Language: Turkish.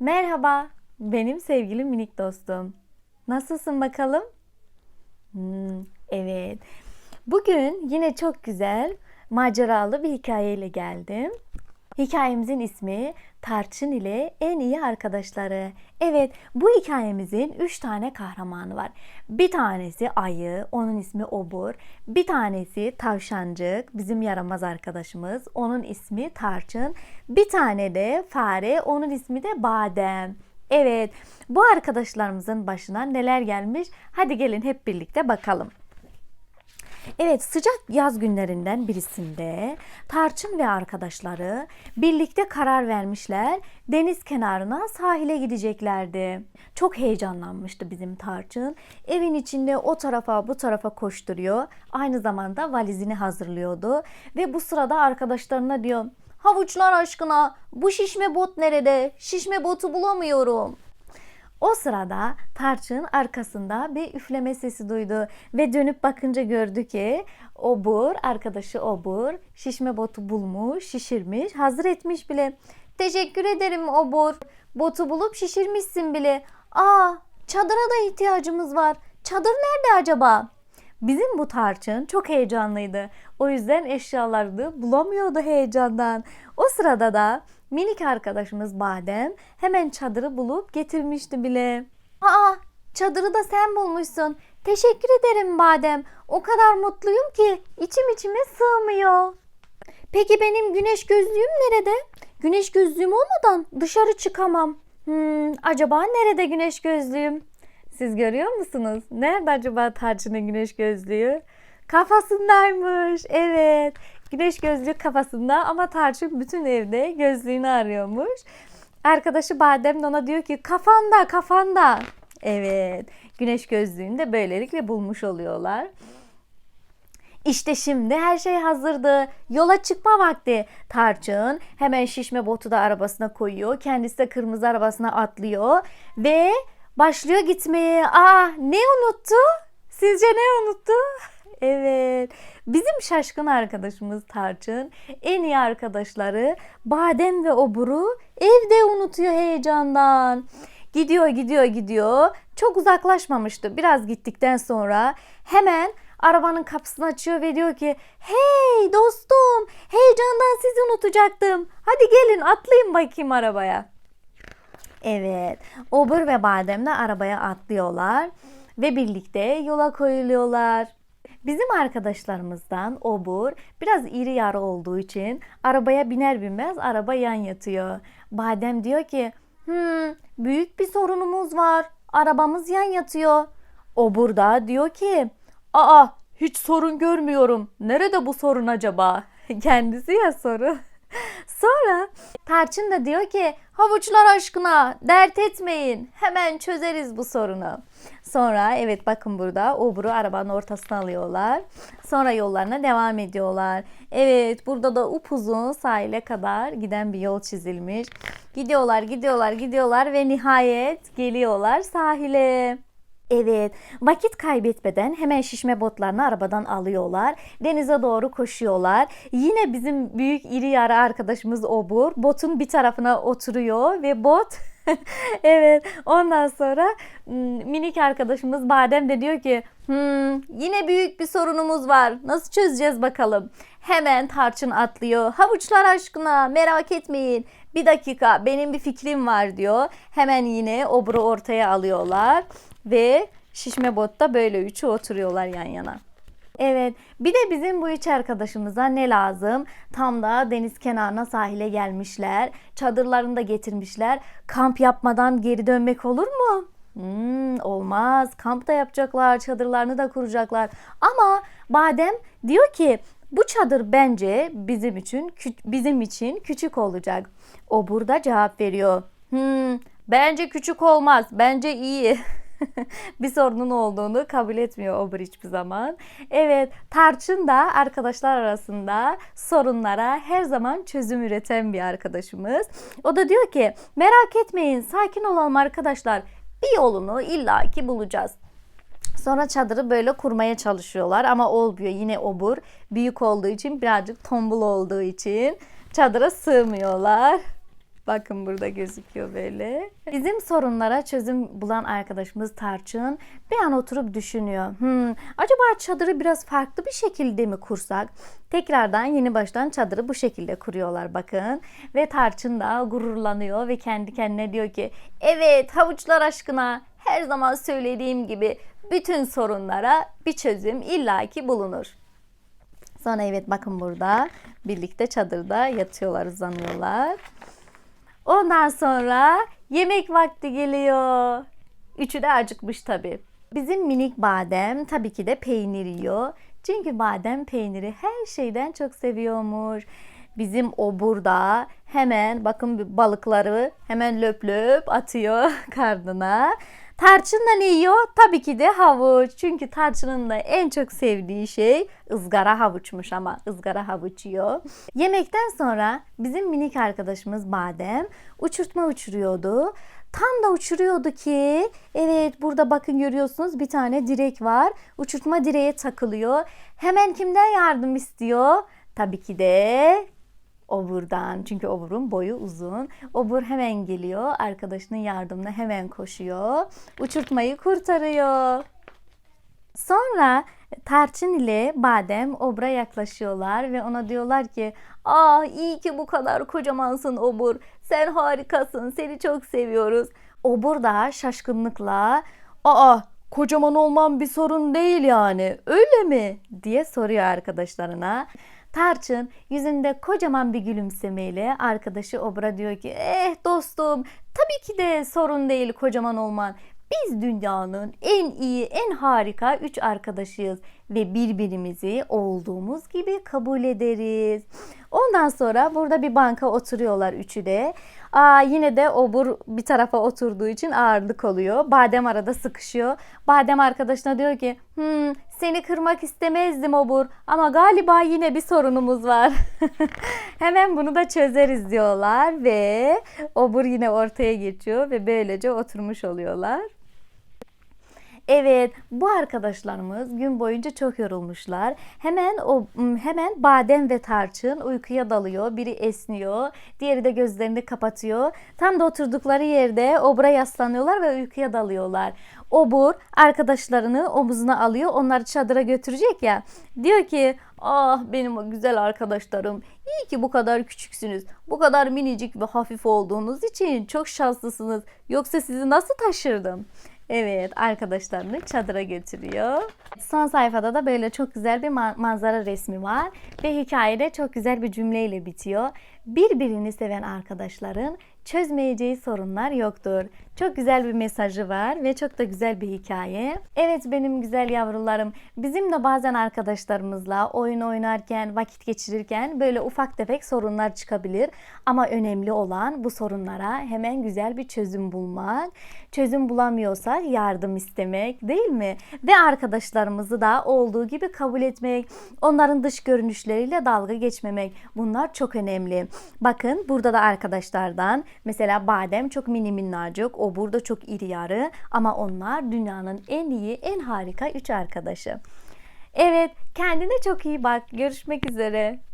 Merhaba, benim sevgili minik dostum. Nasılsın bakalım? Hmm, evet. Bugün yine çok güzel, maceralı bir hikayeyle geldim. Hikayemizin ismi Tarçın ile en iyi arkadaşları. Evet, bu hikayemizin 3 tane kahramanı var. Bir tanesi ayı, onun ismi Obur. Bir tanesi tavşancık, bizim yaramaz arkadaşımız. Onun ismi Tarçın. Bir tane de fare, onun ismi de Badem. Evet, bu arkadaşlarımızın başına neler gelmiş? Hadi gelin hep birlikte bakalım. Evet sıcak yaz günlerinden birisinde Tarçın ve arkadaşları birlikte karar vermişler deniz kenarına sahile gideceklerdi. Çok heyecanlanmıştı bizim Tarçın. Evin içinde o tarafa bu tarafa koşturuyor. Aynı zamanda valizini hazırlıyordu ve bu sırada arkadaşlarına diyor Havuçlar aşkına bu şişme bot nerede? Şişme botu bulamıyorum. O sırada Tarçın arkasında bir üfleme sesi duydu ve dönüp bakınca gördü ki Obur, arkadaşı Obur şişme botu bulmuş, şişirmiş, hazır etmiş bile. Teşekkür ederim Obur. Botu bulup şişirmişsin bile. Aa, çadıra da ihtiyacımız var. Çadır nerede acaba? Bizim bu tarçın çok heyecanlıydı. O yüzden eşyalarını bulamıyordu heyecandan. O sırada da minik arkadaşımız Badem hemen çadırı bulup getirmişti bile. Aa, çadırı da sen bulmuşsun. Teşekkür ederim Badem. O kadar mutluyum ki içim içime sığmıyor. Peki benim güneş gözlüğüm nerede? Güneş gözlüğüm olmadan dışarı çıkamam. Hmm, acaba nerede güneş gözlüğüm? Siz görüyor musunuz? Nerede acaba Tarçın'ın güneş gözlüğü? Kafasındaymış. Evet. Güneş gözlüğü kafasında ama Tarçın bütün evde gözlüğünü arıyormuş. Arkadaşı Badem de ona diyor ki kafanda kafanda. Evet. Güneş gözlüğünü de böylelikle bulmuş oluyorlar. İşte şimdi her şey hazırdı. Yola çıkma vakti. Tarçın hemen şişme botu da arabasına koyuyor. Kendisi de kırmızı arabasına atlıyor. Ve başlıyor gitmeye. Aa ne unuttu? Sizce ne unuttu? Evet. Bizim şaşkın arkadaşımız Tarçın en iyi arkadaşları Badem ve Obur'u evde unutuyor heyecandan. Gidiyor gidiyor gidiyor. Çok uzaklaşmamıştı. Biraz gittikten sonra hemen arabanın kapısını açıyor ve diyor ki Hey dostum heyecandan sizi unutacaktım. Hadi gelin atlayın bakayım arabaya. Evet Obur ve Badem de arabaya atlıyorlar ve birlikte yola koyuluyorlar. Bizim arkadaşlarımızdan Obur biraz iri yarı olduğu için arabaya biner binmez araba yan yatıyor. Badem diyor ki hmm, büyük bir sorunumuz var. Arabamız yan yatıyor. Obur da diyor ki aa hiç sorun görmüyorum. Nerede bu sorun acaba? Kendisi ya soru. Sonra Tarçın da diyor ki havuçlar aşkına dert etmeyin hemen çözeriz bu sorunu. Sonra evet bakın burada oburu arabanın ortasına alıyorlar. Sonra yollarına devam ediyorlar. Evet burada da upuzun sahile kadar giden bir yol çizilmiş. Gidiyorlar gidiyorlar gidiyorlar ve nihayet geliyorlar sahile. Evet, vakit kaybetmeden hemen şişme botlarını arabadan alıyorlar. Denize doğru koşuyorlar. Yine bizim büyük iri yarı arkadaşımız Obur botun bir tarafına oturuyor ve bot evet ondan sonra minik arkadaşımız Badem de diyor ki hmm, yine büyük bir sorunumuz var. Nasıl çözeceğiz bakalım. Hemen tarçın atlıyor. Havuçlar aşkına merak etmeyin. Bir dakika benim bir fikrim var diyor. Hemen yine oburu ortaya alıyorlar ve şişme botta böyle üçü oturuyorlar yan yana. Evet bir de bizim bu üç arkadaşımıza ne lazım? Tam da deniz kenarına sahile gelmişler. Çadırlarını da getirmişler. Kamp yapmadan geri dönmek olur mu? Hmm, olmaz. Kamp da yapacaklar, çadırlarını da kuracaklar. Ama Badem diyor ki bu çadır bence bizim için bizim için küçük olacak. O burada cevap veriyor. Hmm, bence küçük olmaz. Bence iyi. bir sorunun olduğunu kabul etmiyor Ober hiçbir zaman. Evet, Tarçın da arkadaşlar arasında sorunlara her zaman çözüm üreten bir arkadaşımız. O da diyor ki merak etmeyin sakin olalım arkadaşlar. Bir yolunu illaki bulacağız. Sonra çadırı böyle kurmaya çalışıyorlar ama olmuyor. Yine obur büyük olduğu için birazcık tombul olduğu için çadıra sığmıyorlar. Bakın burada gözüküyor böyle. Bizim sorunlara çözüm bulan arkadaşımız Tarçın bir an oturup düşünüyor. Hmm, acaba çadırı biraz farklı bir şekilde mi kursak? Tekrardan yeni baştan çadırı bu şekilde kuruyorlar bakın. Ve Tarçın da gururlanıyor ve kendi kendine diyor ki evet havuçlar aşkına her zaman söylediğim gibi bütün sorunlara bir çözüm illaki bulunur. Sonra evet bakın burada birlikte çadırda yatıyorlar uzanıyorlar. Ondan sonra yemek vakti geliyor. Üçü de acıkmış tabii. Bizim minik badem tabii ki de peynir yiyor. Çünkü badem peyniri her şeyden çok seviyormuş. Bizim o burada hemen bakın balıkları hemen löp löp atıyor karnına. Tarçın da ne yiyor? Tabii ki de havuç. Çünkü tarçının da en çok sevdiği şey ızgara havuçmuş ama ızgara havuç yiyor. Yemekten sonra bizim minik arkadaşımız Badem uçurtma uçuruyordu. Tam da uçuruyordu ki evet burada bakın görüyorsunuz bir tane direk var. Uçurtma direğe takılıyor. Hemen kimden yardım istiyor? Tabii ki de Obur'dan. Çünkü Obur'un boyu uzun. Obur hemen geliyor. Arkadaşının yardımına hemen koşuyor. Uçurtmayı kurtarıyor. Sonra Tarçın ile Badem Obur'a yaklaşıyorlar ve ona diyorlar ki Aa iyi ki bu kadar kocamansın Obur. Sen harikasın. Seni çok seviyoruz. Obur da şaşkınlıkla Aa kocaman olmam bir sorun değil yani. Öyle mi? diye soruyor arkadaşlarına. Tarçın yüzünde kocaman bir gülümsemeyle arkadaşı Obra diyor ki eh dostum tabii ki de sorun değil kocaman olman. Biz dünyanın en iyi, en harika üç arkadaşıyız ve birbirimizi olduğumuz gibi kabul ederiz. Ondan sonra burada bir banka oturuyorlar üçü de. Aa, yine de obur bir tarafa oturduğu için ağırlık oluyor. Badem arada sıkışıyor. Badem arkadaşına diyor ki hmm, seni kırmak istemezdim obur ama galiba yine bir sorunumuz var. Hemen bunu da çözeriz diyorlar ve obur yine ortaya geçiyor ve böylece oturmuş oluyorlar. Evet, bu arkadaşlarımız gün boyunca çok yorulmuşlar. Hemen o hemen badem ve tarçın uykuya dalıyor. Biri esniyor, diğeri de gözlerini kapatıyor. Tam da oturdukları yerde obura yaslanıyorlar ve uykuya dalıyorlar. Obur arkadaşlarını omuzuna alıyor. Onları çadıra götürecek ya. Diyor ki Ah benim o güzel arkadaşlarım. İyi ki bu kadar küçüksünüz. Bu kadar minicik ve hafif olduğunuz için çok şanslısınız. Yoksa sizi nasıl taşırdım? Evet arkadaşlarını çadıra götürüyor. Son sayfada da böyle çok güzel bir manzara resmi var. Ve hikayede çok güzel bir cümleyle bitiyor. Birbirini seven arkadaşların çözmeyeceği sorunlar yoktur. Çok güzel bir mesajı var ve çok da güzel bir hikaye. Evet benim güzel yavrularım, bizim de bazen arkadaşlarımızla oyun oynarken, vakit geçirirken böyle ufak tefek sorunlar çıkabilir. Ama önemli olan bu sorunlara hemen güzel bir çözüm bulmak. Çözüm bulamıyorsak yardım istemek değil mi? Ve arkadaşlarımızı da olduğu gibi kabul etmek, onların dış görünüşleriyle dalga geçmemek. Bunlar çok önemli. Bakın burada da arkadaşlardan mesela badem çok mini minnacık, o burada çok iri yarı ama onlar dünyanın en iyi, en harika üç arkadaşı. Evet, kendine çok iyi bak. Görüşmek üzere.